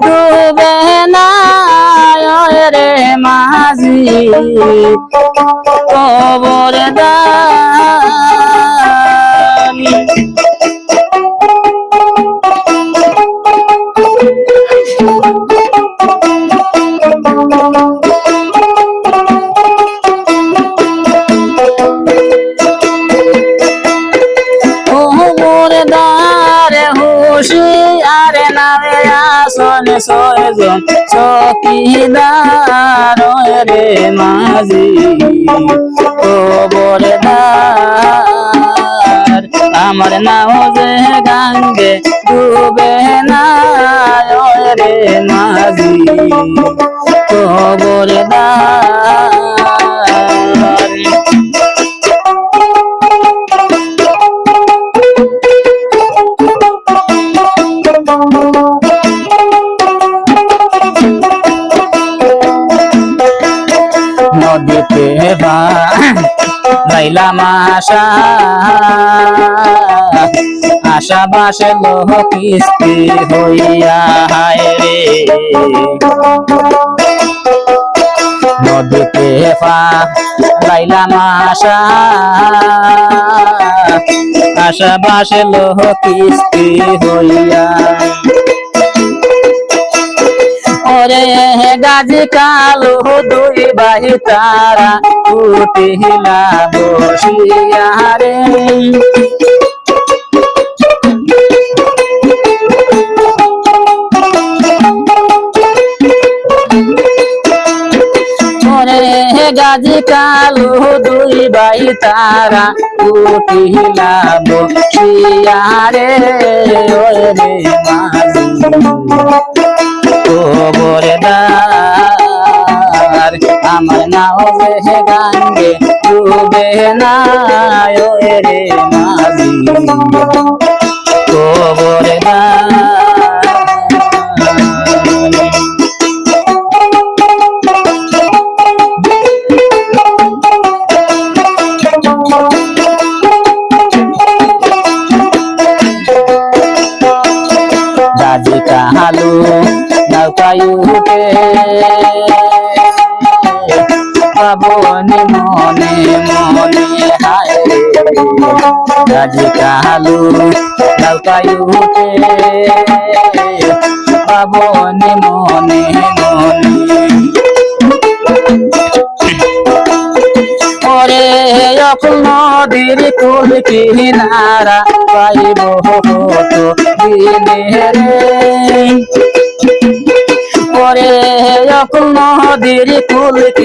ডুবে না রে মাঝি। কবর দানি আসন ছয়জন চকিদার রে মাঝি। খবরদার আমার নাও যে গাঙ্গে ডুবে না রে মাঝি খবরদার নদীতে বা লাইলাম আশা। আশা বাসে লোহ কিস্তি হইয়া হায় রে। নদীতে পা লাইলাম আশা। আশা বাসে লোহ কিস্তি হইয়া। ওরে গাজি কালো দুই বাই তারা। উঠিলা বসিয়া রে গাজি কালো দুই বাই তারা। উঠিলা বসিয়া রে ওরে মাঝি। খবরদার আমার নাও হে গাঙ্গে ডুবে না রে মাঝি খবরদার দাদি কাহালু নৌকায় পাবনি মনে মনে হায়। দাদি কাহালু নৌকায় উঠে পাবনি মনে। মনে অকুল নদীর কুল কিনারা পাইব হতো দিনে রে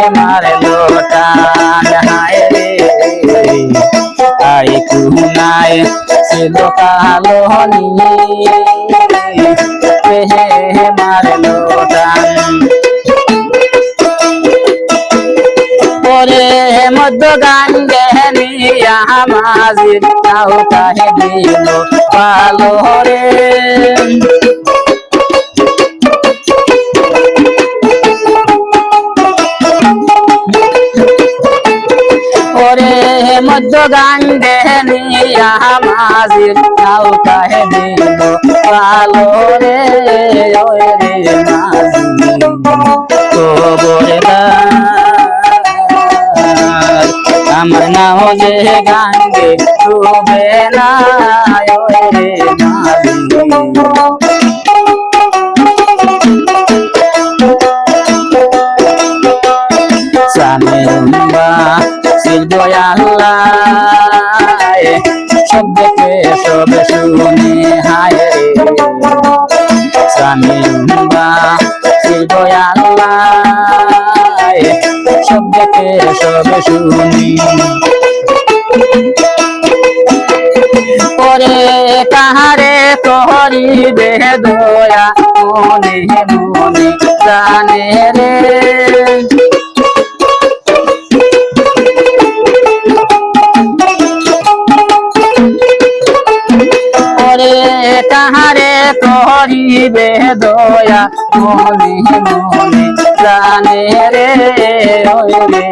হে মারে লোটান হায় কুনায় ছিল কালো হে মারে লোটান পরে মধ্য গান গেনিয়া মাঝির তাও কাহে দিল পালো রে। মধ্য গান গেনিয়া মাঝির দিল পালো রে রে আমার নাও যে গান ডুবে না শব্দকে সবে শুনি, হায় সানিম্বা শিব আল্লাহ। শব্দকে সবে শুনি। করে কাহারে তোহরি দে দয়া, মনে মনে জানে রে। করিবে দয়া, মনে মনে জানে রে ওই রে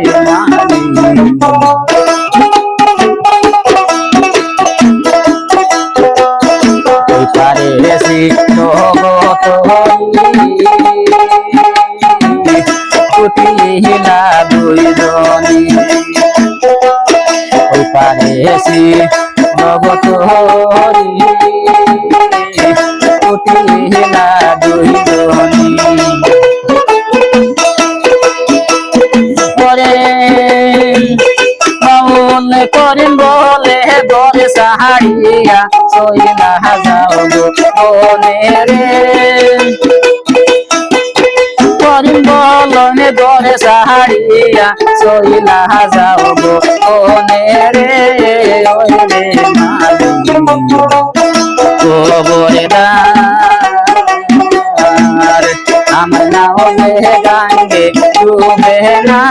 পারে জগত কুটিলা দুইজনী ওই পারে এসে জগত কুটিলা দুইজনী পরে মাউন করিম বলে দরে সাহারিয়া সইলা যাও গো মনে রে করিম বলনে দরে সাহারিয়া সইলা যাও গো রে ওই রে না ওই